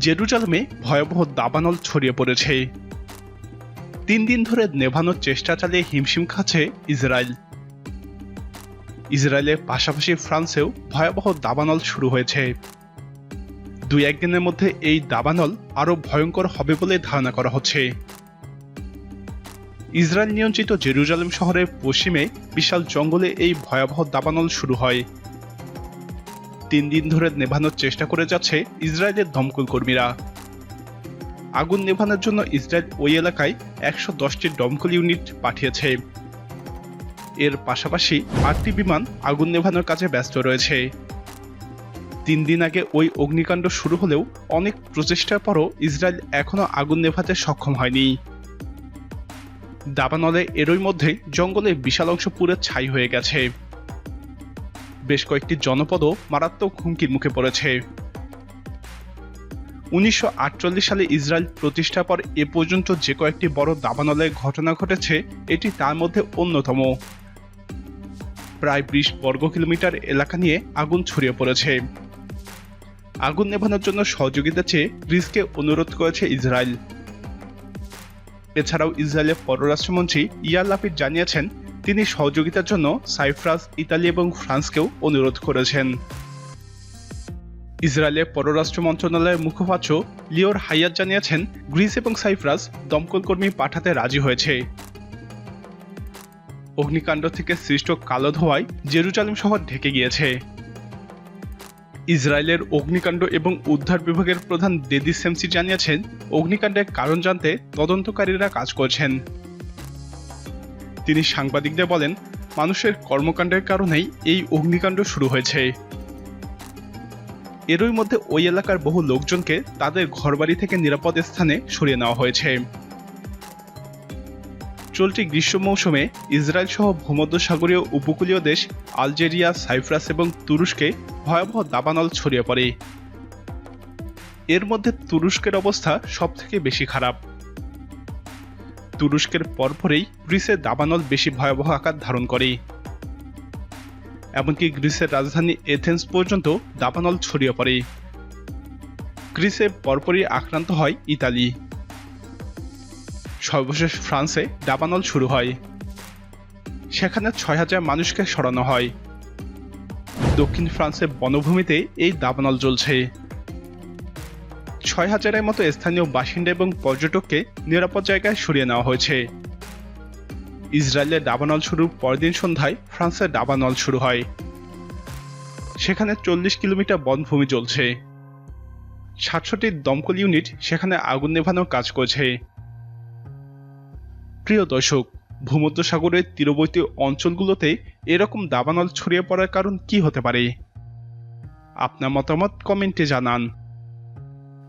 জেরুজালেমে ভয়াবহ দাবানল ছড়িয়ে পড়েছে। তিন দিন ধরে নেভানোর চেষ্টা চালিয়ে হিমশিম খাচ্ছে ইসরায়েল। ইসরায়েলের পাশাপাশি ফ্রান্সেও ভয়াবহ দাবানল শুরু হয়েছে। দুই একদিনের মধ্যে এই দাবানল আরও ভয়ঙ্কর হবে বলে ধারণা করা হচ্ছে। ইসরায়েল নিয়ন্ত্রিত জেরুজালেম শহরের পশ্চিমে বিশাল জঙ্গলে এই ভয়াবহ দাবানল শুরু হয়। তিন দিন ধরে নেভানোর চেষ্টা করে যাচ্ছে ইসরায়েলের দমকল কর্মীরা। আগুন নেভানোর জন্য ইসরায়েল ওই এলাকায় একশো দশটি দমকল ইউনিট পাঠিয়েছে। এর পাশাপাশি আটটি বিমান আগুন নেভানোর কাজে ব্যস্ত রয়েছে। তিন দিন আগে ওই অগ্নিকাণ্ড শুরু হলেও অনেক প্রচেষ্টার পরও ইসরায়েল এখনও আগুন নেভাতে সক্ষম হয়নি। দাবানলে এরই মধ্যে জঙ্গলে বিশাল অংশ পুরো ছাই হয়ে গেছে। বেশ কয়েকটি জনপদও মারাত্মক হুমকির মুখে পড়েছে। উনিশশো আটচল্লিশ সালে ইসরায়েল প্রতিষ্ঠার পর এ পর্যন্ত যে কয়েকটি বড় দাবানলের ঘটনা ঘটেছে, এটি তার মধ্যে অন্যতম। প্রায় বিশ বর্গ কিলোমিটার এলাকা নিয়ে আগুন ছড়িয়ে পড়েছে। আগুন নেভানোর জন্য সহযোগিতা চেয়ে গ্রিসকে অনুরোধ করেছে ইসরায়েল। এছাড়াও ইসরায়েলের পররাষ্ট্রমন্ত্রী ইয়ার লাপিড জানিয়েছেন তিনি সহযোগিতার জন্য সাইপ্রাস, ইতালি এবং ফ্রান্সকেও অনুরোধ করেছেন। ইসরায়েলের পররাষ্ট্র মন্ত্রণালয়ের মুখপাত্র লিওর হাইয়াত জানিয়েছেন, গ্রিস এবং সাইপ্রাস দমকল কর্মী পাঠাতে রাজি হয়েছে। অগ্নিকাণ্ড থেকে সৃষ্ট কালো ধোঁয়ায় জেরুজালেম শহর ঢেকে গিয়েছে। ইসরায়েলের অগ্নিকাণ্ড এবং উদ্ধার বিভাগের প্রধান দেদি সেমসি জানিয়েছেন, অগ্নিকাণ্ডের কারণ জানতে তদন্তকারীরা কাজ করছেন। তিনি সাংবাদিকদের বলেন, মানুষের কর্মকাণ্ডের কারণেই এই অগ্নিকাণ্ড শুরু হয়েছে। এরই মধ্যে ওই এলাকার বহু লোকজনকে তাদের ঘরবাড়ি থেকে নিরাপদ স্থানে সরিয়ে নেওয়া হয়েছে। চলতি গ্রীষ্ম মৌসুমে ইসরায়েল সহ ভূমধ্যসাগরীয় উপকূলীয় দেশ আলজেরিয়া, সাইপ্রাস এবং তুরস্কে ভয়াবহ দাবানল ছড়িয়ে পড়ে। এর মধ্যে তুরস্কের অবস্থা সবথেকে বেশি খারাপ। তুরস্কের পরপরেই গ্রিসে দাবানল বেশি ভয়াবহ আকার ধারণ করে। এমনকি গ্রিসের রাজধানী এথেন্স পর্যন্ত দাবানল ছড়িয়ে পড়ে। গ্রিসে পরপরই আক্রান্ত হয় ইতালি। সর্বশেষ ফ্রান্সে দাবানল শুরু হয়। সেখানে ছয় হাজার মানুষকে সরানো হয়। দক্ষিণ ফ্রান্সের বনভূমিতে এই দাবানল জ্বলছে। ছয় হাজারের মতো স্থানীয় বাসিন্দা এবং পর্যটককে নিরাপদ জায়গায় সরিয়ে নেওয়া হয়েছে। ইসরায়েলের দাবানল শুরুর পরদিন সন্ধ্যায়, ফ্রান্সের দাবানল শুরু হয়। সেখানে চল্লিশ কিলোমিটার বনভূমি চলছে। সাতশোটি দমকল ইউনিট সেখানে আগুন নেভানোর কাজ করছে। প্রিয় দর্শক, ভূমধ্যসাগরের তীরবর্তী অঞ্চলগুলোতে এরকম দাবানল ছড়িয়ে পড়ার কারণ কি হতে পারে? আপনার মতামত কমেন্টে জানান।